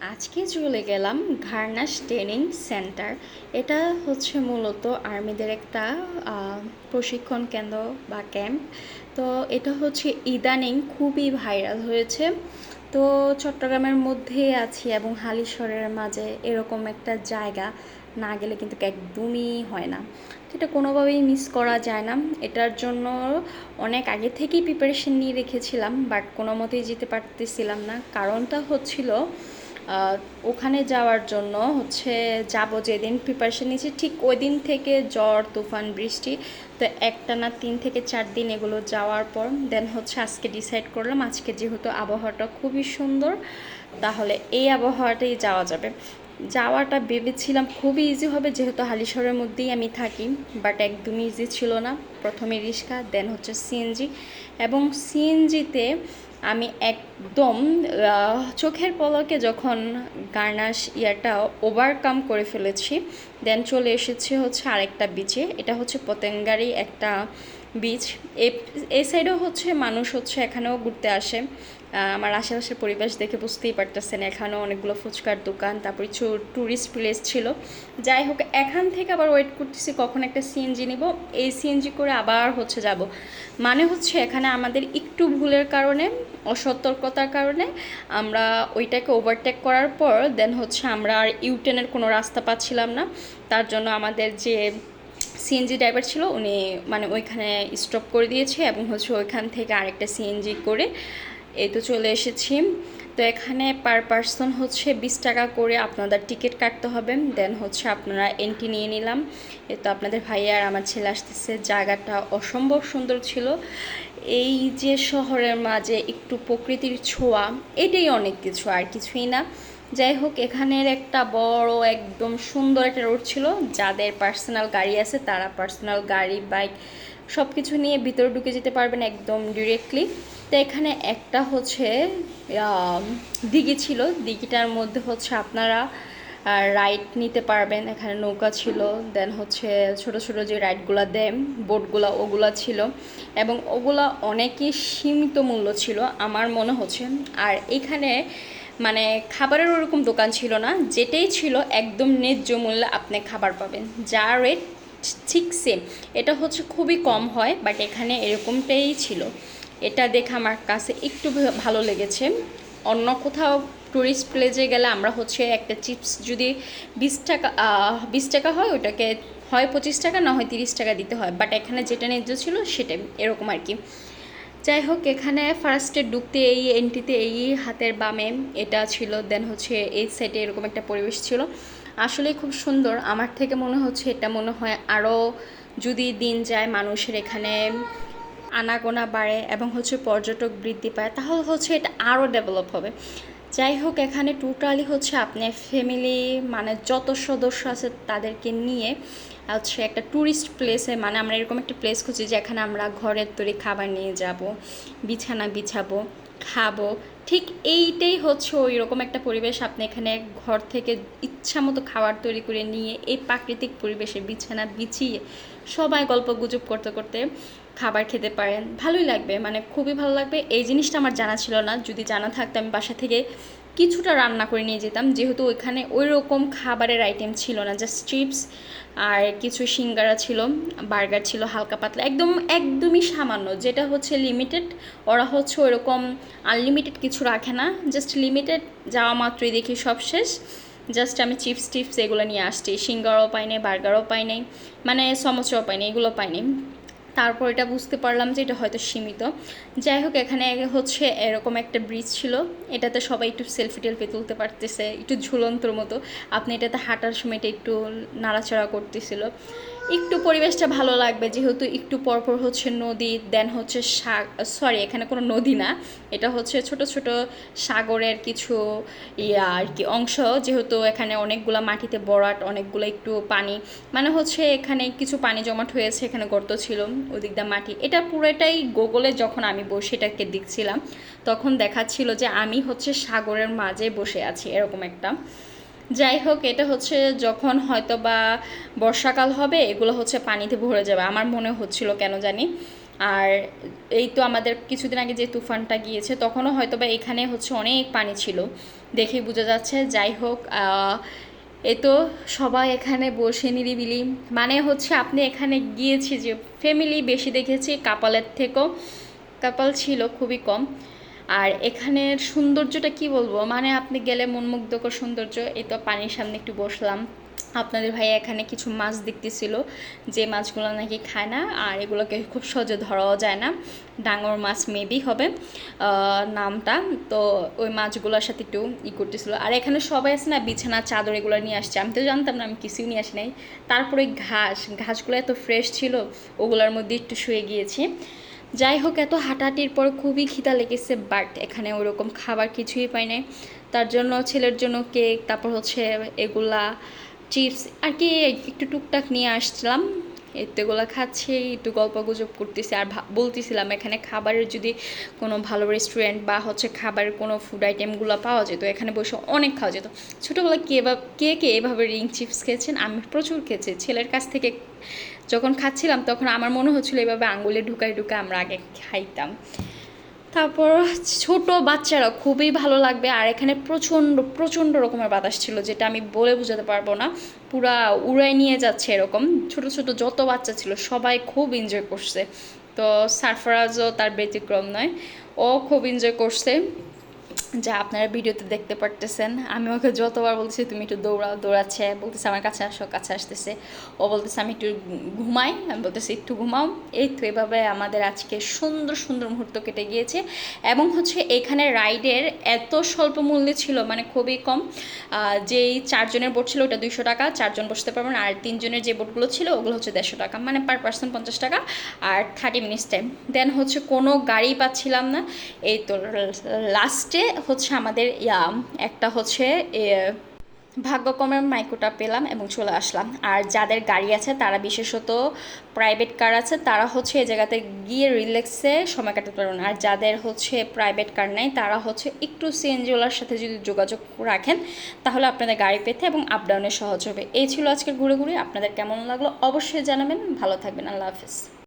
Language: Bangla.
আজকে চলে গেলাম ঘারনাস ট্রেনিং সেন্টার। এটা হচ্ছে মূলত আর্মিদের একটা প্রশিক্ষণ কেন্দ্র বা ক্যাম্প। তো এটা হচ্ছে ইদানিং খুবই ভাইরাল হয়েছে। তো চট্টগ্রামের মধ্যে আছি এবং হালিশহরের মাঝে এরকম একটা জায়গা না গেলে কিন্তু একদমই হয় না। এটা কোনোভাবেই মিস করা যায় না। এটার জন্য অনেক আগে থেকেই প্রিপারেশন নিয়ে রেখেছিলাম বাট কোনো মতেই যেতে পারতেছিলাম না। কারণটা হচ্ছিল ওখানে যাওয়ার জন্য হচ্ছে যাব যেদিন প্রিপারেশন নিয়েছি, ঠিক ওই দিন থেকে জ্বর, তুফান, বৃষ্টি, তো একটা না তিন থেকে চার দিন এগুলো যাওয়ার পর দেন হচ্ছে আজকে ডিসাইড করলাম আজকে যেহেতু আবহাওয়াটা খুবই সুন্দর, তাহলে এই আবহাওয়াটাই যাওয়া যাবে। যাওয়াটা ভেবেছিলাম খুবই ইজি হবে যেহেতু হালিশহরের মধ্যেই আমি থাকি বাট একদমই ইজি ছিল না। প্রথমে রিক্সা দেন হচ্ছে সিএনজি এবং সিএনজিতে আমি একদম চোখের পলকে যখন গার্নাস ইয়াটা ওভারকাম করে ফেলেছি দেন চলে এসেছি হচ্ছে আরেকটা বিচে এটা হচ্ছে পতেঙ্গারি একটা বিচ এই সাইডেও হচ্ছে মানুষ হচ্ছে এখানেও ঘুরতে আসে। আমার আশেপাশের পরিবেশ দেখে বুঝতেই পারতেছেন, এখানেও অনেকগুলো ফুচকার দোকান, তারপরে ট্যুরিস্ট প্লেস ছিল। যাই হোক, এখান থেকে আবার ওয়েট করতেছি কখন একটা সিএনজি নিব। এই সিএনজি করে আবার হচ্ছে যাব। মানে হচ্ছে এখানে আমাদের একটু ভুলের কারণে, অসতর্কতার কারণে আমরা ওইটাকে ওভারটেক করার পর দেন হচ্ছে আমরা আর ইউটেনের কোনো রাস্তা পাচ্ছিলাম না। তার জন্য আমাদের যে সিএনজি ড্রাইভার ছিল, উনি মানে ওইখানে স্টপ করে দিয়েছে এবং হচ্ছে ওইখান থেকে আরেকটা সিএনজি করে এই তো চলে এসেছি। তো এখানে পার পার্সন হচ্ছে বিশ টাকা করে আপনাদের টিকিট কাটতে হবে দেন হচ্ছে আপনারা এন্ট্রি নিয়ে নিলাম। এ তো আপনাদের ভাইয়া আর আমার ছেলে আসতেছে, জায়গাটা অসম্ভব সুন্দর ছিল। এই যে শহরের মাঝে একটু প্রকৃতির ছোঁয়া, এটাই অনেক কিছু, আর কিছুই না। যাই হোক, এখানের একটা বড়, একদম সুন্দর একটা রোড ছিল। যাদের পার্সোনাল গাড়ি আছে, তারা পার্সোনাল গাড়ি বাইক সব কিছু নিয়ে ভিতরে ঢুকে যেতে পারবেন একদম ডিরেক্টলি তো এখানে একটা হচ্ছে দিঘি ছিল। দিঘিটার মধ্যে হচ্ছে আপনারা রাইড নিতে পারবেন। এখানে নৌকা ছিল দেন হচ্ছে ছোট ছোট যে রাইডগুলো দেয় বোটগুলো ওগুলা ছিল। এবং ওগুলা অনেকই সীমিত মূল্য ছিল, আমার মনে হচ্ছে। আর এখানে মানে খাবারের ওরকম দোকান ছিল না, যেটাই ছিল একদম ন্যায্য মূল্যে আপনি খাবার পাবেন। যা রেট ঠিক সেম এটা হচ্ছে খুবই কম হয় বাট এখানে এরকমটাই ছিল। এটা দেখে আমার কাছে একটু ভালো লেগেছে। অন্য কোথাও ট্যুরিস্ট প্লেসে গেলে আমরা হচ্ছে একটা চিপস যদি বিশ টাকা বিশ টাকা হয়, ওটাকে হয় পঁচিশ টাকা, না হয় তিরিশ টাকা দিতে হয়। বাট এখানে যেটা ন্যায্য ছিল সেটাই, এরকম আর কি। যাই হোক এখানে ফার্স্টে ঢুকতে এই এন্ট্রিতে এই হাতের বামে এটা ছিল দেন হচ্ছে এই সাইডে এরকম একটা পরিবেশ ছিল। আসলেই খুব সুন্দর। আমার থেকে মনে হচ্ছে এটা মনে হয় আরও যদি দিন যায়, মানুষের এখানে আনাগোনা বাড়ে এবং হচ্ছে পর্যটক বৃদ্ধি পায়, তাহলে হচ্ছে এটা আরও ডেভেলপ হবে। যাই হোক এখানে টোটালি হচ্ছে আপনি ফ্যামিলি মানে যত সদস্য আছে তাদেরকে নিয়ে হচ্ছে একটা ট্যুরিস্ট প্লেসে মানে আমরা এরকম একটা প্লেস খুঁজি যেখানে আমরা ঘরের তৈরি খাবার নিয়ে যাব, বিছানা বিছাবো, খাব। ঠিক এইটাই হচ্ছে ওই রকম একটা পরিবেশ আপনি এখানে ঘর থেকে ইচ্ছা মতো খাবার তৈরি করে নিয়ে এই প্রাকৃতিক পরিবেশে বিছানা বিছিয়ে সবাই গল্প গুজব করতে করতে খাবার খেতে পারেন। ভালোই লাগবে মানে খুবই ভালো লাগবে। এই জিনিসটা আমার জানা ছিল না। যদি জানা থাকতো আমি বাসা থেকে কিছুটা রান্না করে নিয়ে যেতাম, যেহেতু ওইখানে ওই রকম খাবারের আইটেম ছিল না জাস্ট চিপস আর কিছু সিঙ্গারা ছিল বার্গার ছিল, হালকা পাতলা, একদম, একদমই সামান্য, যেটা হচ্ছে লিমিটেড ওরা হচ্ছে ওইরকম আনলিমিটেড কিছু রাখে না জাস্ট লিমিটেড যাওয়া মাত্রই দেখি সব শেষ জাস্ট আমি চিপস টিপস এগুলো নিয়ে আসছি, সিঙ্গারাও পাই নাই বার্গারও পাই নাই মানে সমোসাও পাই নাই, এগুলো পাইনি তারপর এটা বুঝতে পারলাম যে এটা হয়তো সীমিত। যাই হোক, এখানে হচ্ছে এরকম একটা ব্রিজ ছিল। এটাতে সবাই একটু সেলফি টেলফি তুলতে পারতেছে, একটু ঝুলন্তর মতো। আপনি এটাতে হাঁটার সময় এটা একটু নাড়াচাড়া করতেছিল। একটু পরিবেশটা ভালো লাগবে, যেহেতু একটু পরপর হচ্ছে নদী দেন হচ্ছে সাগ সরি এখানে কোনো নদী না, এটা হচ্ছে ছোট ছোট সাগরের কিছু ইয়া আর কি অংশ, যেহেতু এখানে অনেকগুলা মাটিতে বরাট, অনেকগুলো একটু পানি মানে হচ্ছে এখানে কিছু পানি জমাট হয়েছে, এখানে গর্ত ছিল, ওদিক দিয়ে মাটি, এটা পুরোটাই গুগলে যখন আমি বসে এটাকে দেখছিলাম, তখন দেখাচ্ছিল যে আমি হচ্ছে সাগরের মাঝে বসে আছি, এরকম একটা। যাই হোক, এটা হচ্ছে যখন হয়তো বা বর্ষাকাল হবে, এগুলো হচ্ছে পানিতে ভরে যাবে। আমার মনে হচ্ছিল কেন জানি। আর এই তো আমাদের কিছুদিন আগে যে তুফানটা গিয়েছে, তখনও হয়তো বা এখানে হচ্ছে অনেক পানি ছিল। দেখেই বোঝা যাচ্ছে। যাই হোক এ তো সবাই এখানে বসে নিরিবিলি। মানে হচ্ছে আপনি এখানে গিয়েছি যে ফ্যামিলি বেশি দেখেছি কাপালের থেকেও। কাপাল ছিল খুবই কম। আর এখানের সৌন্দর্যটা কি বলব? মানে আপনি গেলে মনমুগ্ধকর সৌন্দর্য। এই তো পানির সামনে একটু বসলাম। আপনাদের ভাই এখানে কিছু মাছ দেখতেছিল, যে মাছগুলো নাকি খায় না, আর এগুলোকে খুব সহজে ধরাও যায় না। ডাঙর মাছ মেবি হবে নামটা। তো ওই মাছগুলোর সাথে একটু ই করতেছিল। আর এখানে সবাই আছে না, বিছানা, চাদর এগুলো নিয়ে আসছে। আমি তো জানতাম না, আমি কিছুই নিয়ে আসি নাই। তারপরে ঘাস, ঘাসগুলো এত ফ্রেশ ছিল, ওগুলোর মধ্যে একটু শুয়ে গিয়েছি। যাই হোক এত হাঁটাহাঁটির পর খুবই খিদা লেগেছে বাট এখানে ওরকম খাবার কিছুই পাই নাই। তার জন্য ছেলের জন্য কেক তারপর হচ্ছে এগুলা চিপস আর কি একটু টুকটাক নিয়ে আসছিলাম। এগুলো খাচ্ছি, একটু গল্প গুজব করতেছি, আর বলতেছিলাম এখানে খাবারের যদি কোনো ভালো রেস্টুরেন্ট বা হচ্ছে খাবারের কোনো ফুড আইটেমগুলো পাওয়া যেত, এখানে বসে অনেক খাওয়া যেত। ছোটোবেলায় কে বা কে কে এভাবে রিং চিপস খেয়েছেন? আমি প্রচুর খেয়েছি। ছেলের কাছ থেকে যখন খাচ্ছিলাম তখন আমার মনে হচ্ছিল এভাবে আঙ্গুলে ঢুকাই ঢুকাই আমরা আগে খাইতাম। তারপর ছোট বাচ্চারা খুবই ভালো লাগবে আর এখানে প্রচণ্ড প্রচণ্ড রকমের বাতাস ছিল যেটা আমি বলে বোঝাতে পারব না। পুরা উড়াই নিয়ে যাচ্ছে এরকম। ছোট ছোট যত বাচ্চা ছিল সবাই খুব এনজয় করছে। তো সারফরাজও তার ব্যতিক্রম নয়, ও খুব এনজয় করছে। যা আপনারা ভিডিওতে দেখতে পারতেছেন, আমি ওকে যতবার বলছি তুমি একটু দৌড়াও, দৌড়াচ্ছে। বলতেছে, আমার কাছে আসো, কাছে আসতেছে। ও বলতেছে, আমি একটু ঘুমাই। আমি বলতেছি, একটু ঘুমাও। এই তো এভাবে আমাদের আজকে সুন্দর সুন্দর মুহূর্ত কেটে গিয়েছে। এবং হচ্ছে এখানে রাইডের এত স্বল্প মূল্যে ছিল মানে খুবই কম। যেই চারজনের বোট ছিল, ওটা দুইশো টাকা। চারজন বসতে পারবেন, আর তিনজনের যে বোটগুলো ছিল, ওগুলো হচ্ছে দেড়শো টাকা। মানে পার পার্সন পঞ্চাশ টাকা, আর থার্টি মিনিটস টাইম। দেন হচ্ছে কোনো গাড়ি পাচ্ছিলাম না। এই তো লাস্টে হচ্ছে আমাদের, ইয়া, একটা হচ্ছে ভাগ্যক্রমের মাইক্রোটা পেলাম এবং চলে আসলাম। আর যাদের গাড়ি আছে, তারা বিশেষত প্রাইভেট কার আছে, তারা হচ্ছে এই জায়গাতে গিয়ে রিল্যাক্সে সময় কাটাতে পারবেন। আর যাদের হচ্ছে প্রাইভেট কার নেই, তারা হচ্ছে একটু সিএনজিওলার সাথে যদি যোগাযোগ রাখেন, তাহলে আপনাদের গাড়ি পেতে এবং আপ ডাউনে সহজ হবে। এই ছিল আজকের ঘুরে ঘুরে। আপনাদের কেমন লাগল অবশ্যই জানাবেন। ভালো থাকবেন। আল্লাহ হাফিজ।